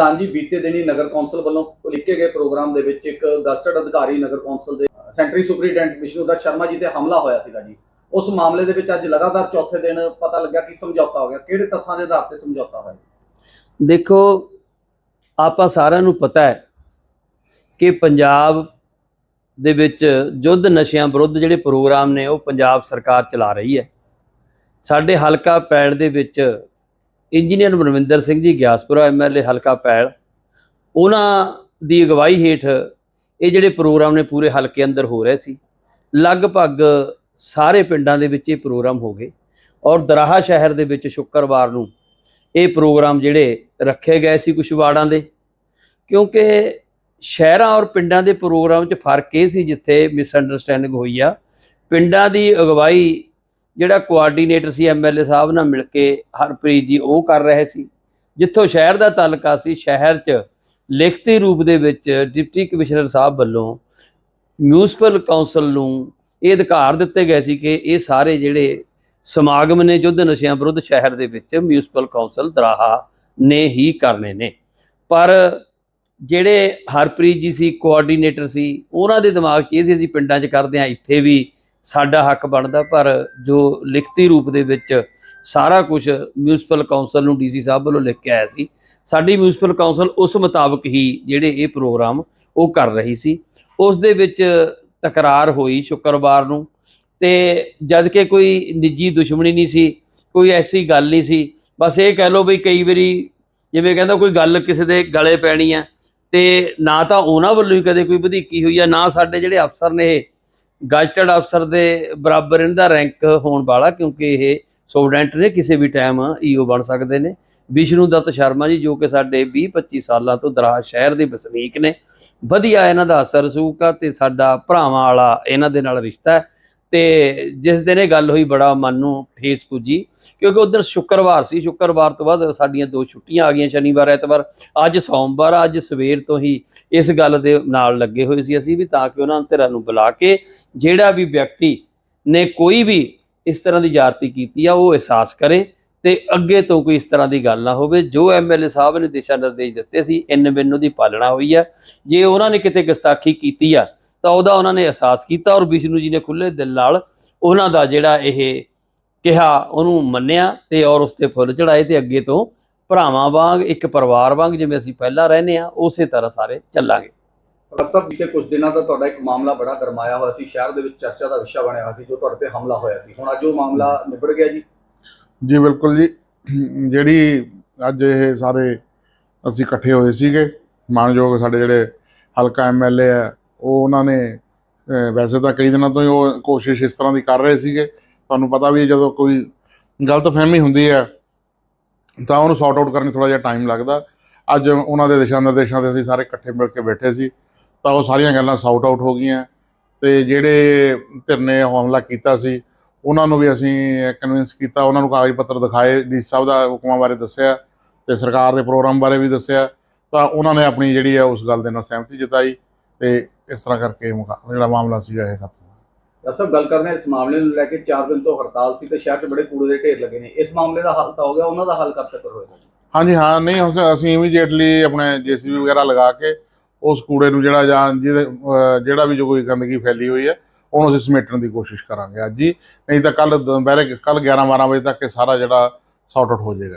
ਹਾਂਜੀ ਬੀਤੇ ਦਿਨੀ ਨਗਰ ਕੌਂਸਲ ਵੱਲੋਂ ਲਿਖੇ ਗਏ ਪ੍ਰੋਗਰਾਮ ਦੇ ਵਿੱਚ ਇੱਕ ਗਸਟਡ ਅਧਿਕਾਰੀ ਨਗਰ ਕੌਂਸਲ ਦੇ ਸੈਂਟਰੀ ਸੁਪਰੀਡੈਂਟ ਵਿਸ਼ਨੂਦਤ ਸ਼ਰਮਾ ਜੀ ਤੇ ਹਮਲਾ ਹੋਇਆ ਸੀਗਾ ਜੀ। ਉਸ ਮਾਮਲੇ ਦੇ ਵਿੱਚ ਅੱਜ ਲਗਾਤਾਰ ਚੌਥੇ ਦਿਨ ਪਤਾ ਲੱਗਿਆ ਕਿ ਸਮਝੌਤਾ ਹੋ ਗਿਆ। ਕਿਹੜੇ ਤੱਥਾਂ ਦੇ ਆਧਾਰ ਤੇ ਸਮਝੌਤਾ ਹੋਇਆ? ਦੇਖੋ, ਆਪਾਂ ਸਾਰਿਆਂ ਨੂੰ ਪਤਾ ਹੈ ਕਿ ਪੰਜਾਬ ਦੇ ਵਿੱਚ ਯੁੱਧ ਨਸ਼ਿਆਂ ਵਿਰੁੱਧ ਜਿਹੜੇ ਪ੍ਰੋਗਰਾਮ ਨੇ, ਉਹ ਪੰਜਾਬ ਸਰਕਾਰ ਚਲਾ ਰਹੀ ਹੈ। ਸਾਡੇ ਹਲਕਾ ਪੈੜ ਦੇ ਵਿੱਚ ਇੰਜੀਨੀਅਰ ਮਨਵਿੰਦਰ ਸਿੰਘ ਜੀ ਗਿਆਸਪੁਰਾ ਐਮਐਲਏ ਹਲਕਾ ਪੈਲ। ਉਹਨਾਂ ਦੀ ਅਗਵਾਈ ਹੇਠ ਇਹ ਜਿਹੜੇ ਪ੍ਰੋਗਰਾਮ ਨੇ ਪੂਰੇ ਹਲਕੇ ਅੰਦਰ ਹੋ ਰਹੇ ਸੀ। ਲਗਭਗ ਸਾਰੇ ਪਿੰਡਾਂ ਦੇ ਵਿੱਚ ਇਹ ਪ੍ਰੋਗਰਾਮ ਹੋ ਗਏ ਔਰ ਦਰਾਹਾ ਸ਼ਹਿਰ ਦੇ ਵਿੱਚ ਸ਼ੁੱਕਰਵਾਰ ਨੂੰ ਇਹ ਪ੍ਰੋਗਰਾਮ ਜਿਹੜੇ ਰੱਖੇ ਗਏ ਸੀ ਕੁਝ ਵਾਰਡਾਂ ਦੇ। ਕਿਉਂਕਿ ਸ਼ਹਿਰਾਂ ਔਰ ਪਿੰਡਾਂ ਦੇ ਪ੍ਰੋਗਰਾਮ 'ਚ ਫ਼ਰਕ ਇਹ ਸੀ ਜਿੱਥੇ ਮਿਸਅੰਡਰਸਟੈਂਡਿੰਗ ਹੋਈ ਆ। ਪਿੰਡਾਂ ਦੀ ਅਗਵਾਈ ਜਿਹੜਾ ਕੋਆਰਡੀਨੇਟਰ ਸੀ ਐਮਐਲਏ ਸਾਹਿਬ ਨਾਲ ਮਿਲ ਕੇ ਹਰਪ੍ਰੀਤ ਜੀ, ਉਹ ਕਰ ਰਹੇ ਸੀ। ਜਿੱਥੋਂ ਸ਼ਹਿਰ ਦਾ ਤਾਲੁਕਾ ਸੀ, ਸ਼ਹਿਰ 'ਚ ਲਿਖਤੀ ਰੂਪ ਦੇ ਵਿੱਚ ਡਿਪਟੀ ਕਮਿਸ਼ਨਰ ਸਾਹਿਬ ਵੱਲੋਂ ਮਿਊਨਿਸਪਲ ਕਾਉਂਸਲ ਨੂੰ ਇਹ ਅਧਿਕਾਰ ਦਿੱਤੇ ਗਏ ਸੀ ਕਿ ਇਹ ਸਾਰੇ ਜਿਹੜੇ ਸਮਾਗਮ ਨੇ, ਯੁੱਧ ਨਸ਼ਿਆਂ ਵਿਰੁੱਧ ਸ਼ਹਿਰ ਦੇ ਵਿੱਚ ਮਿਊਨਿਸਪਲ ਕਾਉਂਸਲ ਦਰਾਹਾ ਨੇ ਹੀ ਕਰਨੇ ਨੇ। ਪਰ ਜਿਹੜੇ ਹਰਪ੍ਰੀਤ ਜੀ ਸੀ ਕੋਆਰਡੀਨੇਟਰ ਸੀ, ਉਹਨਾਂ ਦੇ ਦਿਮਾਗ 'ਚ ਇਹ ਸੀ, ਅਸੀਂ ਪਿੰਡਾਂ 'ਚ ਕਰਦੇ ਆ ਇੱਥੇ ਵੀ ਸਾਡਾ ਹੱਕ ਬਣਦਾ, ਪਰ ਜੋ ਲਿਖਤੀ ਰੂਪ ਦੇ ਵਿੱਚ ਸਾਰਾ ਕੁਝ ਮਿਊਨਿਸਪਲ ਕਾਉਂਸਲ ਨੂੰ ਡੀਸੀ ਸਾਹਿਬ ਵੱਲੋਂ ਲਿਖ ਕੇ ਆਇਆ ਸੀ, ਸਾਡੀ ਮਿਊਨਿਸਪਲ ਕਾਉਂਸਲ ਉਸ ਮੁਤਾਬਕ ਹੀ ਜਿਹੜੇ ਇਹ ਪ੍ਰੋਗਰਾਮ ਉਹ ਕਰ ਰਹੀ ਸੀ। ਉਸ ਦੇ ਵਿੱਚ ਤਕਰਾਰ ਹੋਈ ਸ਼ੁੱਕਰਵਾਰ ਨੂੰ ਤੇ ਜਦ ਕਿ ਕੋਈ ਨਿੱਜੀ ਦੁਸ਼ਮਣੀ ਨਹੀਂ ਸੀ, ਕੋਈ ਐਸੀ ਗੱਲ ਨਹੀਂ ਸੀ। ਬਸ ਇਹ ਕਹਿ ਲਓ ਵੀ ਕਈ ਵਾਰੀ ਜਿਵੇਂ ਕਹਿੰਦਾ ਕੋਈ ਗੱਲ ਕਿਸੇ ਦੇ ਗਲੇ ਪੈਣੀ ਆ ਤੇ ਨਾ ਤਾਂ ਉਹਨਾਂ ਵੱਲੋਂ ਹੀ ਕਦੇ ਕੋਈ ਵਧੀਕੀ ਹੋਈ ਆ, ਨਾ ਸਾਡੇ ਜਿਹੜੇ ਅਫਸਰ ਨੇ ਇਹ ਗਜਟਡ ਅਫਸਰ ਦੇ ਬਰਾਬਰ ਇਹਨਾਂ ਦਾ ਰੈਂਕ ਹੋਣ ਵਾਲਾ ਕਿਉਂਕਿ ਇਹ ਸਟੂਡੈਂਟ ਨੇ ਕਿਸੇ ਵੀ ਟਾਈਮ ਈਓ ਬਣ ਸਕਦੇ ਨੇ। ਵਿਸ਼ਨੂੰ ਦੱਤ ਸ਼ਰਮਾ ਜੀ ਜੋ ਕਿ ਸਾਡੇ 20 25 ਸਾਲਾਂ ਤੋਂ ਦਰਾਹ ਸ਼ਹਿਰ ਦੇ ਵਸਨੀਕ ਨੇ। ਵਧੀਆ ਇਹਨਾਂ ਦਾ ਅਸਰ ਸੂਕ ਆ ਤੇ ਸਾਡਾ ਭਰਾਵਾਂ ਵਾਲਾ ਇਹਨਾਂ ਦੇ ਨਾਲ ਰਿਸ਼ਤਾ ਹੈ। ਤੇ ਜਿਸ ਦਿਨ ਇਹ ਗੱਲ ਹੋਈ ਬੜਾ ਮਨ ਨੂੰ ਠੇਸ ਪੁੱਜੀ, ਕਿਉਂਕਿ ਉਧਰ ਸ਼ੁੱਕਰਵਾਰ ਸੀ, ਸ਼ੁੱਕਰਵਾਰ ਤੋਂ ਬਾਅਦ ਸਾਡੀਆਂ ਦੋ ਛੁੱਟੀਆਂ ਆ ਗਈਆਂ ਸ਼ਨੀਵਾਰ, ਐਤਵਾਰ, ਅੱਜ ਸੋਮਵਾਰ, ਅੱਜ ਸਵੇਰ ਤੋਂ ਹੀ ਇਸ ਗੱਲ ਦੇ ਨਾਲ ਲੱਗੇ ਹੋਏ ਸੀ ਅਸੀਂ ਵੀ ਤਾਂ ਕਿ ਉਹਨਾਂ ਧਿਰਾਂ ਨੂੰ ਬੁਲਾ ਕੇ ਜਿਹੜਾ ਵੀ ਵਿਅਕਤੀ ਨੇ ਕੋਈ ਵੀ ਇਸ ਤਰ੍ਹਾਂ ਦੀ ਜਾਰਤੀ ਕੀਤੀ ਆ, ਉਹ ਅਹਿਸਾਸ ਕਰੇ ਤੇ ਅੱਗੇ ਤੋਂ ਕੋਈ ਇਸ ਤਰ੍ਹਾਂ ਦੀ ਗੱਲ ਨਾ ਹੋਵੇ। ਜੋ ਐਮਐਲਏ ਸਾਹਿਬ ਨੇ ਦਿਸ਼ਾ ਨਿਰਦੇਸ਼ ਦਿੱਤੇ ਸੀ, ਇਨ ਬਿਨ ਦੀ ਪਾਲਣਾ ਹੋਈ ਆ। ਜੇ ਉਹਨਾਂ ਨੇ ਕਿਤੇ ਗਸਤਾਖੀ ਕੀਤੀ ਆ ਤਾਂ ਉਹਦਾ ਉਹਨਾਂ ਨੇ ਅਹਿਸਾਸ ਕੀਤਾ ਔਰ ਵਿਸ਼ਨੂੰ ਜੀ ਨੇ ਖੁੱਲੇ ਦਿਲ ਨਾਲ ਉਹਨਾਂ ਦਾ ਜਿਹੜਾ ਇਹ ਕਿਹਾ ਉਹਨੂੰ ਮੰਨਿਆ ਤੇ ਔਰ ਉਸ ਤੇ ਫੁੱਲ ਚੜਾਏ ਤੇ ਅੱਗੇ ਤੋਂ ਭਰਾਵਾਂ ਵਾਂਗ ਇੱਕ ਪਰਿਵਾਰ ਵਾਂਗ ਜਿਵੇਂ ਅਸੀਂ ਪਹਿਲਾਂ ਰਹਿੰਦੇ ਆ ਉਸੇ ਤਰ੍ਹਾਂ ਸਾਰੇ ਚੱਲਾਂਗੇ। ਪਰ ਸਭ ਬੀਤੇ ਕੁਝ ਦਿਨਾਂ ਦਾ ਤੁਹਾਡਾ ਇੱਕ ਮਾਮਲਾ ਬੜਾ ਗਰਮਾਇਆ ਹੋਇਆ ਸੀ ਸ਼ਹਿਰ ਦੇ ਵਿੱਚ ਚਰਚਾ ਦਾ ਵਿਸ਼ਾ ਬਣਿਆ ਹੋਇਆ ਸੀ ਜੋ ਤੁਹਾਡੇ ਤੇ ਹਮਲਾ ਹੋਇਆ ਸੀ। ਹੁਣ ਅੱਜ ਉਹ ਮਾਮਲਾ ਨਿਬੜ ਗਿਆ ਜੀ? ਜੀ ਬਿਲਕੁਲ ਜੀ। ਜਿਹੜੀ ਅੱਜ ਇਹ ਸਾਰੇ ਅਸੀਂ ਇਕੱਠੇ ਹੋਏ ਸੀਗੇ ਮਾਨਯੋਗ ਸਾਡੇ ਜਿਹੜੇ ਹਲਕਾ ਐਮਐਲਏ ਆ ਉਹ ਉਹਨਾਂ ਨੇ ਵੈਸੇ ਤਾਂ ਕਈ ਦਿਨਾਂ ਤੋਂ ਹੀ ਉਹ ਕੋਸ਼ਿਸ਼ ਇਸ ਤਰ੍ਹਾਂ ਦੀ ਕਰ ਰਹੇ ਸੀਗੇ। ਤੁਹਾਨੂੰ ਪਤਾ ਵੀ ਜਦੋਂ ਕੋਈ ਗਲਤ ਫਹਿਮੀ ਹੁੰਦੀ ਹੈ, ਤਾਂ ਉਹਨੂੰ ਸੌਟ ਆਊਟ ਕਰਨ 'ਚ ਥੋੜਾ ਜਿਹਾ ਟਾਈਮ ਲੱਗਦਾ। ਅੱਜ ਉਹਨਾਂ ਦੇ ਦਿਸ਼ਾ ਨਿਰਦੇਸ਼ਾਂ ਤੇ ਅਸੀਂ ਸਾਰੇ ਇਕੱਠੇ ਮਿਲ ਕੇ ਬੈਠੇ ਸੀ, ਤਾਂ ਉਹ ਸਾਰੀਆਂ ਗੱਲਾਂ ਸੌਟ ਆਊਟ ਹੋ ਗਈਆਂ। ਤੇ ਜਿਹੜੇ ਧਿਰ ਨੇ ਹਮਲਾ ਕੀਤਾ ਸੀ, ਉਹਨਾਂ ਨੂੰ ਵੀ ਅਸੀਂ ਕਨਵਿੰਸ ਕੀਤਾ, ਉਹਨਾਂ ਨੂੰ ਕਾਗਜ਼ ਪੱਤਰ ਦਿਖਾਏ, ਡੀ ਸਾਹਿਬ ਦਾ ਹੁਕਮਾਂ ਬਾਰੇ ਦੱਸਿਆ ਤੇ ਸਰਕਾਰ ਦੇ ਪ੍ਰੋਗਰਾਮ ਬਾਰੇ ਵੀ ਦੱਸਿਆ। ਤਾਂ ਉਹਨਾਂ ਨੇ ਆਪਣੀ ਜਿਹੜੀ ਹੈ ਉਸ ਗੱਲ ਦੇ ਨਾਲ ਸਹਿਮਤੀ ਜਤਾਈ ਤੇ ਇਸ ਤਰ੍ਹਾਂ ਕਰਕੇ ਮੁਕਾ- ਜਿਹੜਾ ਮਾਮਲਾ ਸੀ ਇਹ ਖਤਮ। ਅਸਲ ਗੱਲ ਕਰਦੇ ਹਾਂ ਇਸ ਮਾਮਲੇ ਨੂੰ ਲੈ ਕੇ। 4 ਦਿਨ ਤੋਂ ਹੜਤਾਲ ਸੀ ਤੇ ਸ਼ਹਿਰ 'ਚ ਬੜੇ ਕੂੜੇ ਦੇ ਢੇਰ ਲੱਗੇ ਨੇ। ਇਸ ਮਾਮਲੇ ਦਾ ਹੱਲ ਤਾਂ ਹੋ ਗਿਆ। ਉਹਨਾਂ ਦਾ ਹੱਲ ਕਦ ਤੱਕ ਹੋਏਗਾ ਹਾਂਜੀ ਹਾਂ ਨਹੀਂ ਉਸ- ਅਸੀਂ ਇਮੀਡੀਏਟਲੀ ਆਪਣੇ ਜੀਸੀਬੀ ਵਗੈਰਾ ਲਗਾ ਕੇ ਉਸ ਕੂੜੇ ਨੂੰ ਜਿਹੜਾ ਜਾਂ ਜਿਹਦੇ ਅਹ, ਜਿਹੜਾ ਵੀ ਜੋ ਕੋਈ ਗੰਦਗੀ ਫੈਲੀ ਹੋਈ ਹੈ ਉਹਨੂੰ ਅਸੀਂ ਸਮੇਟਣ ਦੀ ਕੋਸ਼ਿਸ਼ ਕਰਾਂਗੇ ਅੱਜ ਹੀ। ਨਹੀਂ ਤਾਂ ਕੱਲ ਦੁਪਹਿਰੇ ਕੱਲ 11 12 ਵਜੇ ਤੱਕ ਇਹ ਸਾਰਾ ਜਿਹੜਾ ਸੌਟ ਆਊਟ ਹੋ ਜਾਏਗਾ